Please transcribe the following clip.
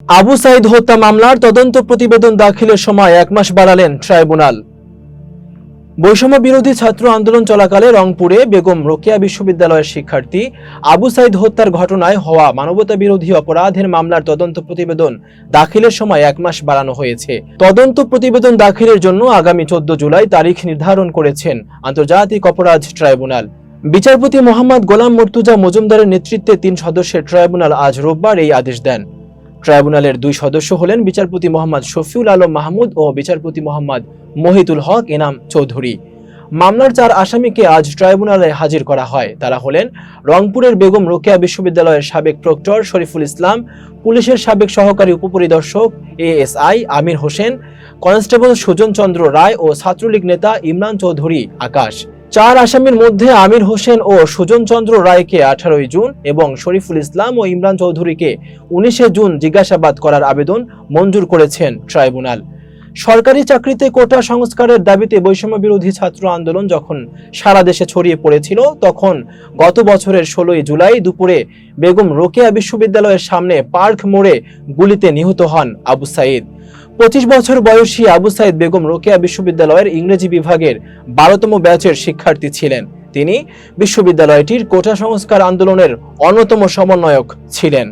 আবু সাইদ হত্যা মামলার তদন্ত প্রতিবেদন দাখিলের সময় এক মাস বাড়ালেন ট্রাইব্যুনাল। বৈষম্য বিরোধী ছাত্র আন্দোলন চলাকালে রংপুরে বেগম রোকেয়া বিশ্ববিদ্যালয়ের শিক্ষার্থী আবু সাইদ হত্যার ঘটনায় হওয়া মানবতা বিরোধী অপরাধের মামলার তদন্ত প্রতিবেদন দাখিলের সময় এক মাস বাড়ানো হয়েছে। তদন্ত প্রতিবেদন দাখিলের জন্য আগামী চোদ্দ জুলাই তারিখ নির্ধারণ করেছেন আন্তর্জাতিক অপরাধ ট্রাইব্যুনাল। বিচারপতি মোহাম্মদ গোলাম মর্তুজা মজুমদারের নেতৃত্বে তিন সদস্যের ট্রাইব্যুনাল আজ রোববার এই আদেশ দেন। ট্রাইব্যুনালের দুই সদস্য হলেন বিচারপতি মোহাম্মদ শফিউল আলম মাহমুদ ও বিচারপতি মোহাম্মদ মহিতুল হক এনাম চৌধুরী। মামলার চার আসামিকে আজ ট্রাইব্যুনালে হাজির করা হয়। তারা হলেন রংপুরের বেগম রোকেয়া বিশ্ববিদ্যালয়ের সাবেক প্রক্টর শরীফুল ইসলাম, পুলিশের সাবেক সহকারী উপপরিদর্শক এএসআই আমির হোসেন, কনস্টেবল সুজন চন্দ্র রায় ও ছাত্রলীগ নেতা ইমরান চৌধুরী আকাশ। চার আসামির মধ্যে আমির হোসেন ও সুজন চন্দ্র রায়কে আঠারোই জুন এবং শরীফুল ইসলাম ও ইমরান চৌধুরীকে উনিশে জুন জিজ্ঞাসাবাদ করার আবেদন মঞ্জুর করেছেন ট্রাইব্যুনাল। সরকারি চাকরিতে কোটা সংস্কারের দাবিতে বৈষম্য বিরোধী ছাত্র আন্দোলন যখন সারা দেশে ছড়িয়ে পড়েছিল, তখন গত বছরের ষোলোই জুলাই দুপুরে বেগম রোকেয়া বিশ্ববিদ্যালয়ের সামনে পার্ক মোড়ে গুলিতে নিহত হন আবু সাইদ। পঁচিশ বছর বয়সী আবু সাইদ বেগম রোকেয়া বিশ্ববিদ্যালয়ের ইংরেজি বিভাগের বারোতম ব্যাচের শিক্ষার্থী ছিলেন। তিনি বিশ্ববিদ্যালয়টির কোটা সংস্কার আন্দোলনের অন্যতম সমন্বয়ক ছিলেন।